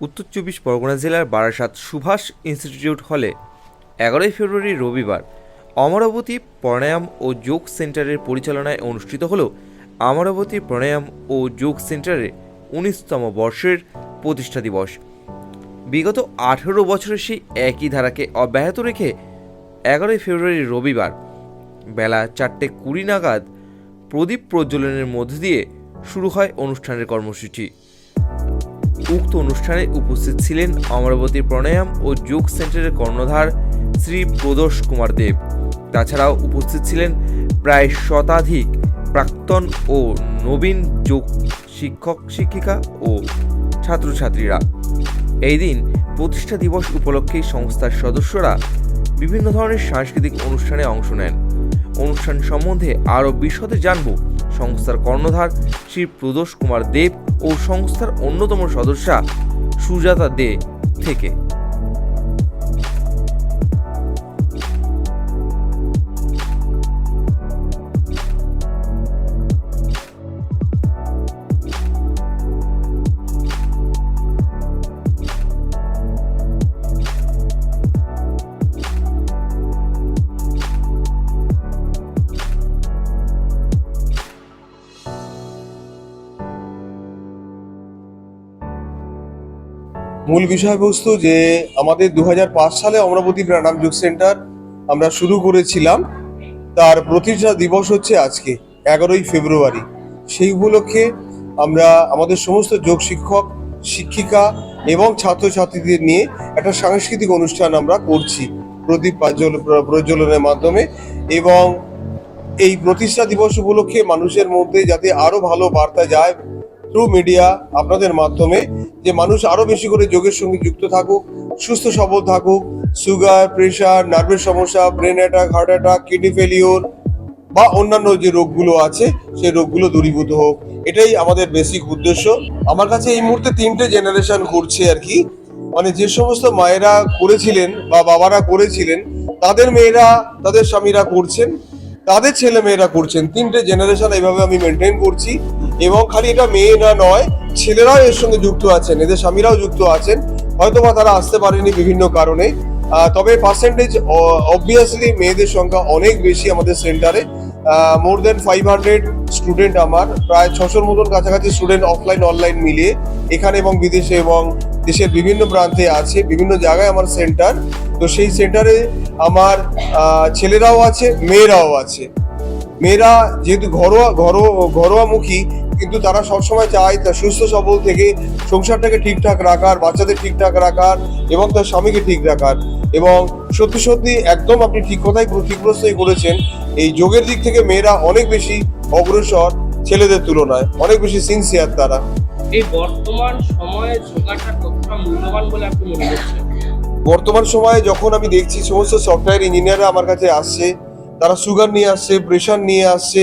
উত্তর চব্বিশ পরগনা জেলার বারাসাত সুভাষ ইনস্টিটিউট হলে এগারোই ফেব্রুয়ারি রবিবার অমরাবতী প্রাণায়াম ও যোগ সেন্টারের পরিচালনায় অনুষ্ঠিত হল অমরাবতী প্রাণায়াম ও যোগ সেন্টারের উনিশতম বর্ষের প্রতিষ্ঠা দিবস। বিগত আঠেরো বছরের সেই একই ধারাকে অব্যাহত রেখে এগারোই ফেব্রুয়ারি রবিবার বেলা চারটে কুড়ি নাগাদ প্রদীপ প্রজ্বলনের মধ্য দিয়ে শুরু হয় অনুষ্ঠানের কর্মসূচি। উক্ত অনুষ্ঠানে উপস্থিত ছিলেন অমরাবতী প্রাণায়াম ও যোগ সেন্টারের কর্ণধার শ্রী প্রদোষ কুমার দেব। তাছাড়াও উপস্থিত ছিলেন প্রায় শতাধিক প্রাক্তন ও নবীন যোগ শিক্ষক, শিক্ষিকা ও ছাত্রছাত্রীরা। এই দিন প্রতিষ্ঠা দিবস উপলক্ষে সংস্থার সদস্যরা বিভিন্ন ধরনের সাংস্কৃতিক অনুষ্ঠানে অংশ নেন। অনুষ্ঠান সম্বন্ধে আরও বিশদে জানব সংস্থার কর্ণধার শ্রী প্রদোষ কুমার দেব ও সংস্থার অন্যতম সদস্যা সুজাতা দে থেকে। মূল বিষয়বস্তু যে আমাদের দু হাজার পাঁচ সালে অমরাবতী প্রাণাম যোগ সেন্টার আমরা শুরু করেছিলাম, তার প্রতিষ্ঠা দিবস হচ্ছে আজকে, এগারোই ফেব্রুয়ারি। সেই উপলক্ষে আমরা আমাদের সমস্ত যোগ শিক্ষক, শিক্ষিকা এবং ছাত্রছাত্রীদের নিয়ে একটা সাংস্কৃতিক অনুষ্ঠান আমরা করছি প্রদীপ প্রজ্বল- প্রজ্বলনের মাধ্যমে এবং এই প্রতিষ্ঠা দিবস উপলক্ষে মানুষের মধ্যে যাতে আরও ভালো বার্তা যায় থ্রু মিডিয়া আপনাদের মাধ্যমে যে মানুষ আরও বেশি করে যোগের সঙ্গে যুক্ত থাকুক, সুস্থ, সবল থাকুক সুগার প্রেশার নার্ভের সমস্যা brain attack heart attack kidney failure বা অন্যান্য যে রোগগুলো আছে, সেই রোগগুলো দূরীভূত হোক। এটাই আমাদের বেসিক উদ্দেশ্য। আমার কাছে এই মুহূর্তে তিনটে জেনারেশন করছে আর কি। মানে যে সমস্ত মায়েরা করেছিলেন বা বাবারা করেছিলেন, তাদের মেয়েরা, তাদের স্বামীরা করছেন, তাদের ছেলে মেয়েরা করছেন। তিনটে জেনারেশন এইভাবে আমি মেনটেন করছি। এবং খালি এটা মেয়ে না, নয়, ছেলেরাও এর সঙ্গে যুক্ত আছেন, এদের স্বামীরাও যুক্ত আছেন। হয়তোবা তারা আসতে পারেনি বিভিন্ন কারণে। তবে পার্সেন্টেজ অবভিয়াসলি মেয়েদের সংখ্যা অনেক বেশি আমাদের সেন্টারে more than five hundred student আমার, প্রায় ছশোর মতন কাছাকাছি স্টুডেন্ট অফলাইন অনলাইন মিলিয়ে এখানে এবং বিদেশে এবং দেশের বিভিন্ন প্রান্তে আছে, বিভিন্ন জায়গায় আমার সেন্টার তো সেই সেন্টারে আমার ছেলেরাও আছে, মেয়েরাও আছে। মেয়েরা যেহেতু ঘরোয়া ঘরোয়া ঘরোয়ামুখী কিন্তু তারা সবসময় চায় তার সুস্থ সবল থেকে সংসারটাকে ঠিকঠাক রাখার বাচ্চাদের ঠিকঠাক রাখার এবং তার স্বামীকে ঠিক রাখার। এবং সত্যি সত্যি একদম আপনি ঠিক কথাই ঠিক প্রশ্নই করেছেন এই যোগের দিক থেকে মেয়েরা অনেক বেশি অগ্রসর ছেলেদের তুলনায় অনেক বেশি সিনসিয়ার তারা। এই বর্তমান সময়ে যোগাটা কতটা মূল্যবান বলে আপনি মনে করছেন? বর্তমান সময়ে যখন আমি দেখছি সমস্ত সফটওয়্যার ইঞ্জিনিয়াররা আমার কাছে আসছে তারা সুগার নিয়ে আসছে প্রেশার নিয়ে আসছে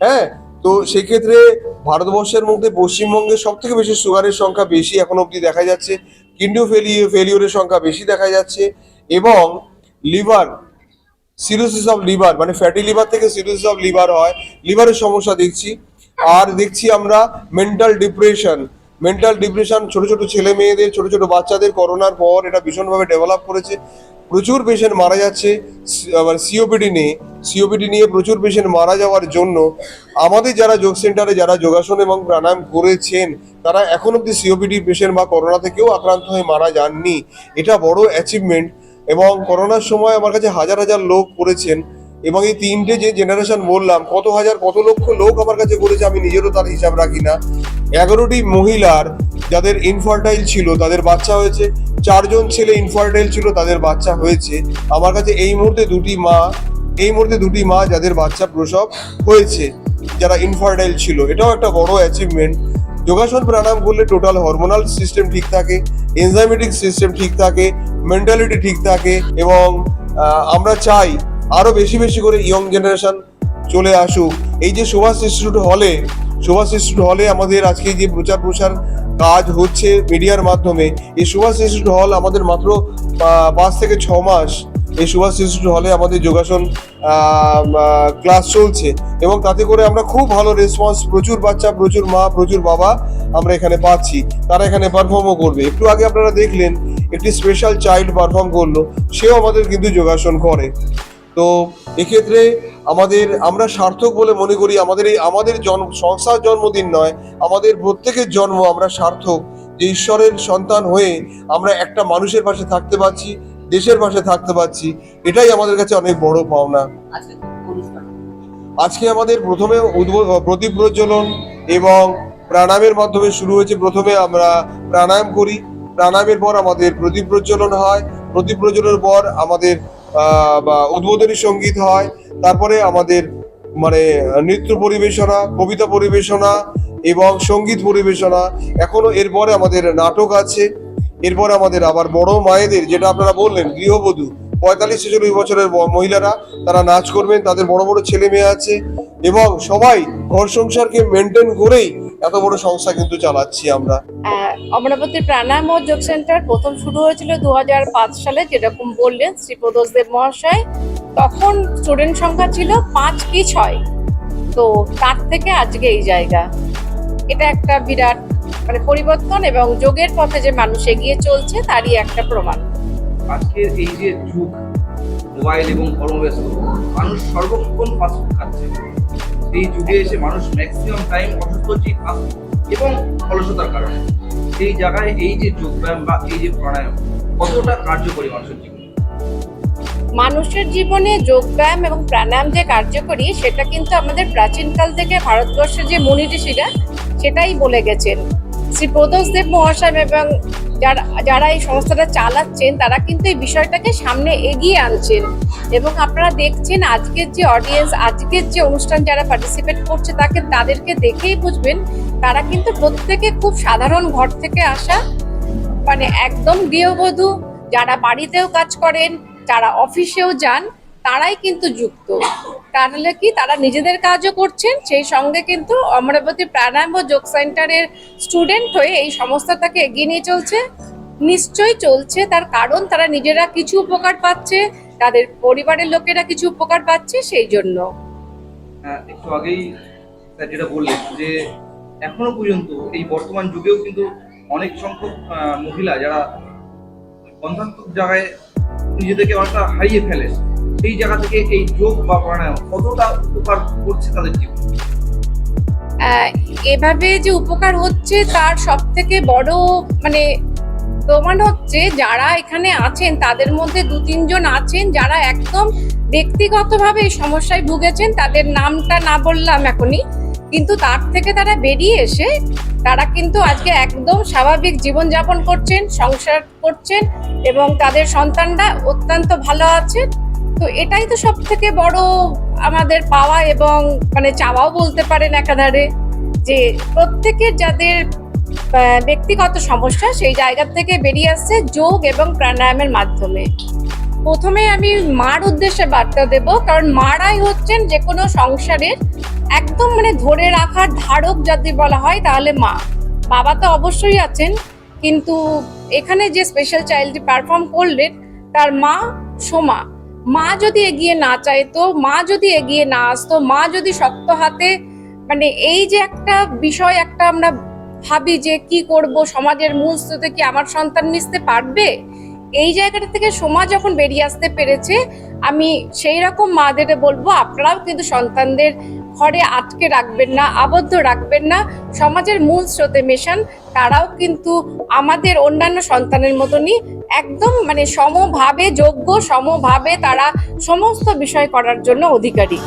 হ্যাঁ? তো সেক্ষেত্রে ভারতবর্ষের মধ্যে পশ্চিমবঙ্গে সব থেকে বেশি সুগারের সংখ্যা বেশি এখন অবধি দেখা যাচ্ছে। কিডনি ফেলিও ফেলিওরের সংখ্যা বেশি দেখা যাচ্ছে এবং লিভার সিরোসিস অফ লিভার মানে ফ্যাটি লিভার থেকে সিরোসিস অফ লিভার হয়। লিভারের সমস্যা দেখছি। আর দেখছি আমরা মেন্টাল ডিপ্রেশন মেন্টাল ডিপ্রেশন ছোট ছোট ছেলে মেয়েদের, ছোট ছোট বাচ্চাদের করোনার পর এটা ভীষণভাবে ডেভেলপ করেছে। প্রচুর পেশেন্ট মারা যাচ্ছে। আবার সিওপিডি নিয়ে সিওপিডি নিয়ে প্রচুর পেশেন্ট মারা যাওয়ার জন্য আমাদের যারা যোগ সেন্টারে যারা যোগাসন এবং প্রাণায়াম করেছেন, তারা এখন অব্দি সিওপিডি পেশেন্ট বা করোনা থেকেও আক্রান্ত হয়ে মারা যাননি। এটা বড় অ্যাচিভমেন্ট এবং করোনার সময় আমার কাছে হাজার হাজার লোক করেছেন। এবং এই তিনটে যে জেনারেশন বললাম, কত হাজার, কত লক্ষ লোক আমার কাছে করেছে আমি নিজেরও তার হিসাব রাখি না। এগারোটি মহিলার যাদের ইনফার্টাইল ছিল, তাদের বাচ্চা হয়েছে। চারজন ছেলে ইনফার্টাইল ছিল, তাদের বাচ্চা হয়েছে। আমার কাছে এই মুহূর্তে দুটি মা, এই মুহূর্তে দুটি মা যাদের বাচ্চা প্রসব হয়েছে, যারা ইনফার্টাইল ছিল। এটাও একটা বড় অ্যাচিভমেন্ট যোগাসন প্রাণায়াম করলে টোটাল হরমোনাল সিস্টেম ঠিক থাকে এনজাইমেটিক সিস্টেম ঠিক থাকে মেন্টালিটি ঠিক থাকে এবং আমরা চাই আরও বেশি বেশি করে ইয়ং জেনারেশন চলে আসুক। এই যে সুভাষ ইনস্টিটিউট হলে, সুভাষ ইনস্টিটিউট হলে আমাদের আজকে যে প্রচার প্রসার কাজ হচ্ছে মিডিয়ার মাধ্যমে, এই সুভাষ ইনস্টিটিউট হল আমাদের মাত্র পাঁচ থেকে ছ মাস এই সুভাষ ইনস্টিটিউট হলে আমাদের যোগাসন ক্লাস চলছে। এবং তাতে করে আমরা খুব ভালো রেসপন্স প্রচুর বাচ্চা, প্রচুর মা, প্রচুর বাবা আমরা এখানে পাচ্ছি। তারা এখানে পারফর্মও করবে। একটু আগে আপনারা দেখলেন, একটি স্পেশাল চাইল্ড পারফর্ম করল, সেও আমাদের কিন্তু যোগাসন করে। তো এক্ষেত্রে আমাদের আমরা সার্থক বলে মনে করি আমাদের এই আমাদের জন্ম সংসার জন্মদিন নয় আমাদের প্রত্যেকের জন্ম আমরা সার্থক। যে ঈশ্বরের সন্তান হয়ে আমরা একটা মানুষের পাশে থাকতে পারছি দেশের পাশে থাকতে পারছি এটাই আমাদের কাছে অনেক বড় পাওনা। আজকে আমাদের প্রথমে প্রদীপ প্রজ্বলন এবং প্রাণায়ামের মাধ্যমে শুরু হয়েছে। প্রথমে আমরা প্রাণায়াম করি। প্রাণায়ামের পর আমাদের প্রদীপ প্রজ্বলন হয়। প্রদীপ প্রজ্বলনের পর আমাদের বা উদ্বোধনী সংগীত হয়। তারপরে আমাদের মানে নৃত্য পরিবেশনা, কবিতা পরিবেশনা এবং সংগীত পরিবেশনা এখনও এরপরে আমাদের নাটক আছে। এরপর আমাদের আবার বড় মায়েদের, যেটা আপনারা বললেন, গৃহবধূ, পঁয়তাল্লিশ ছেচল্লিশ বছরের মহিলারা, তারা নাচ করবেন, তাদের বড় বড় ছেলে মেয়ে আছে এবং সবাই ঘর সংসারকে মেনটেন করেই এত বড় সংস্থা কিন্তু চালাচ্ছি আমরা। অমরাবতী প্রাণায়াম ও যোগ সেন্টার প্রথম শুরু হয়েছিল দু সালে যেরকম বললেন শ্রী প্রদোষদেব মহাশয়। তখন স্টুডেন্ট সংখ্যা ছিল পাঁচ কি ছয়। তো তার থেকে আজকে এই জায়গা। এটা একটা বিরাট মানে পরিবর্তন এবং যোগের পথে যে মানুষ এগিয়ে চলছে তারই একটা প্রমাণ। আজকের এই যে যুগ মোবাইল এবং কর্মব্যস্ত মানুষ সর্বক্ষণ ফাস্টফুড খাচ্ছে। এই যুগে এসে মানুষ ম্যাক্সিমাম টাইম অসুস্থ হচ্ছে এবং অলসতার কারণে। সেই জায়গায় এই যে যোগব্যায়াম বা এই যে প্রাণায়াম, কতটা কার্যকরী মানুষের জীবনে? মানুষের জীবনে যোগব্যায়াম এবং প্রাণায়াম যে কার্যকরী, সেটা কিন্তু আমাদের প্রাচীনকাল থেকে ভারতবর্ষের যে মুনি ঋষিরা সেটাই বলে গেছেন। শ্রী প্রদোষ দেব মহাশয় এবং যারা যারা এই সংস্থাটা চালাচ্ছেন, তারা কিন্তু এই বিষয়টাকে সামনে এগিয়ে আনছেন। এবং আপনারা দেখছেন আজকের যে অডিয়েন্স আজকের যে অনুষ্ঠান যারা পার্টিসিপেট করছে, তাকে, তাদেরকে দেখেই বুঝবেন, তারা কিন্তু প্রত্যেকে খুব সাধারণ ঘর থেকে আসা মানে একদম গৃহবধূ, যারা বাড়িতেও কাজ করেন, যারা অফিসেও যান তারাই কিন্তু যুক্ত। তাহলে কি তারা নিজেদের কাজও করছেন সেই সঙ্গে কিন্তু অমরাবতী প্রাণায়াম ও যোগ সেন্টারের স্টুডেন্ট হয়ে এই সংস্থাটাকে এগিয়ে নিয়ে চলছে। নিশ্চয়ই চলছে তার কারণ তারা নিজেরা কিছু উপকার পাচ্ছে তাদের পরিবারের লোকেরা কিছু উপকার পাচ্ছে সেই জন্য। হ্যাঁ, একটু আগেই স্যার যেটা বললেন যে এখনও পর্যন্ত এই বর্তমান যুগেও কিন্তু অনেক সংখ্যক মহিলা যারা বন্ধাত্মক জায়গায় নিজেদেরকে অনেকটা হারিয়ে ফেলে। সেই জায়গা থেকে এই যোগ বা প্রাণায়াম কতটা উপকার করছে তাদের জীবনে? এভাবে যে উপকার হচ্ছে তার সব থেকে বড় মানে প্রমাণ হচ্ছে যারা এখানে আছেন, তাদের মধ্যে দু তিনজন আছেন যারা একদম ব্যক্তিগতভাবে এই সমস্যায় ভুগেছেন। তাদের নামটা না বললাম এখনই, কিন্তু তার থেকে তারা বেরিয়ে এসে তারা কিন্তু আজকে একদম স্বাভাবিক জীবনযাপন করছেন, সংসার করছেন এবং তাদের সন্তানরা অত্যন্ত ভালো আছে তো এটাই তো সব থেকে বড় আমাদের পাওয়া এবং মানে চাওয়াও বলতে পারেন একাধারে যে প্রত্যেকের যাদের ব্যক্তিগত সমস্যা সেই জায়গা থেকে বেরিয়ে আসছে যোগ এবং প্রাণায়ামের মাধ্যমে। প্রথমে আমি মার উদ্দেশ্যে বার্তা দেব, কারণ মারাই হচ্ছেন যে কোনো সংসারের একদম মানে ধরে রাখার ধারক যদি বলা হয় তাহলে মা। বাবা তো অবশ্যই আছেন, কিন্তু এখানে যে স্পেশাল চাইল্ডটি পারফর্ম করলেন, তার মা সোমা। মা যদি এগিয়ে না চাইতো, মা যদি এগিয়ে না আসতো, মা যদি শক্ত হাতে মানে এই যে একটা বিষয়, একটা আমরা ভাবি যে কি করব, সমাজের মূল স্রোতে কি আমার সন্তান মিশতে পারবে? এই জায়গাটা থেকে সমাজ যখন বেরিয়ে আসতে পেরেছে, আমি সেই রকম মাদের বলব, আপনারাও কিন্তু সন্তানদের ঘরে আটকে রাখবেন না, আবদ্ধ রাখবেন না। সমাজের মূল স্রোতে মেশান, তারাও কিন্তু আমাদের অন্যান্য সন্তানের মতনই একদম মানে সমভাবে, যোগ্য, সমভাবে তারা সমস্ত বিষয় করার জন্য অধিকারী।